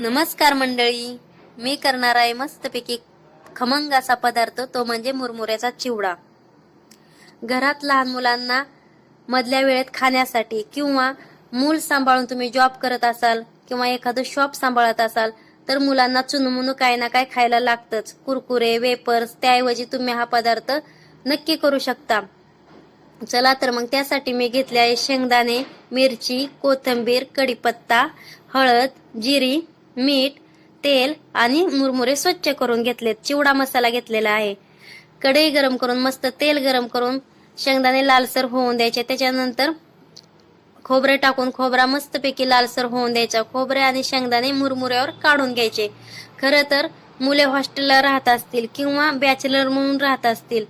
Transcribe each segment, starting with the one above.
नमस्कार मंडळी. मी करणार आहे मस्तपैकी खमंग असा पदार्थ तो म्हणजे मुरमुऱ्याचा चिवडा. घरात लहान मुलांना मधल्या वेळेत खाण्यासाठी किंवा मूल सांभाळून तुम्ही जॉब करत असाल किंवा एखादं शॉप सांभाळत असाल तर मुलांना चुनमुनू काय ना काय खायला लागतंच. कुरकुरे वेपर्स त्याऐवजी तुम्ही हा पदार्थ नक्की करू शकता. चला तर मग त्यासाठी मी घेतले आहे शेंगदाणे मिरची कोथिंबीर कढीपत्ता हळद जिरी मीठ तेल आणि मुरमुरे स्वच्छ करून घेतलेत. चिवडा मसाला घेतलेला आहे. कढई गरम करून मस्त तेल गरम करून शेंगदाणे लालसर होऊन द्यायचे. त्याच्यानंतर खोबरे टाकून खोबरा मस्तपैकी लालसर होऊन द्यायचा. खोबरे आणि शेंगदाणे मुरमुऱ्यावर काढून घ्यायचे. खरं तर मुले हॉस्टेलला राहत असतील किंवा बॅचलर म्हणून राहत असतील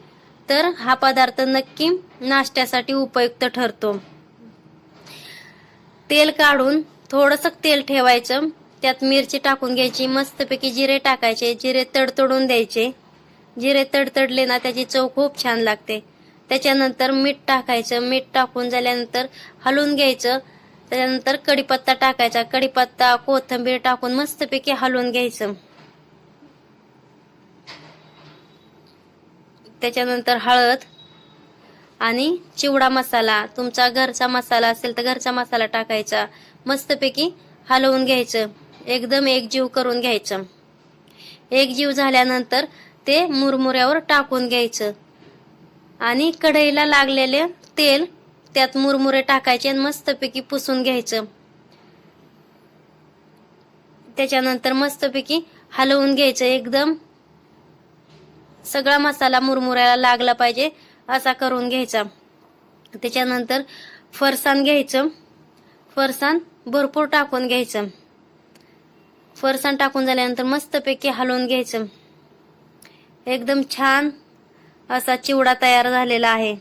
तर हा पदार्थ नक्की नाश्त्यासाठी उपयुक्त ठरतो. तेल काढून थोडस तेल ठेवायचं. त्यात मिरची टाकून घ्यायची मस्तपैकी जिरे टाकायचे जिरे तडतडून द्यायचे. जिरे तडतडले ना त्याची चव खूप छान लागते. त्याच्यानंतर मीठ टाकायचं मीठ टाकून झाल्यानंतर हलवून घ्यायचं. त्याच्यानंतर कढीपत्ता टाकायचा कढीपत्ता कोथिंबीर टाकून मस्तपैकी हलवून घ्यायचं. त्याच्यानंतर हळद आणि चिवडा मसाला तुमचा घरचा मसाला असेल तर घरचा मसाला टाकायचा. मस्तपैकी हलवून घ्यायचं. एकदम एकजीव करून घ्यायचं. एकजीव झाल्यानंतर ते मुरमुऱ्यावर टाकून घ्यायचं. आणि कढईला लागलेले तेल त्यात मुरमुरे टाकायचे आणि मस्तपैकी पुसून घ्यायचं. त्याच्यानंतर मस्तपैकी हलवून घ्यायचं एकदम. सगळा मसाला मुरमुऱ्याला लागला पाहिजे असा करून घ्यायचा. त्याच्यानंतर फरसाण घ्यायचं. फरसाण भरपूर टाकून घ्यायचं. फरसाण टाकून झाल्यानंतर मस्तपैकी हलवून घ्यायचं. एकदम छान असा चिवडा तयार झालेला आहे.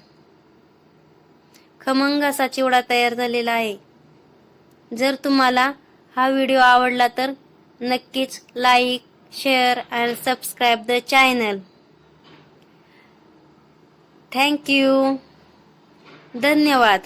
खमंग असा चिवडा तयार झालेला आहे. जर तुम्हाला हा व्हिडिओ आवडला तर नक्कीच like share and subscribe the channel. Thank you धन्यवाद.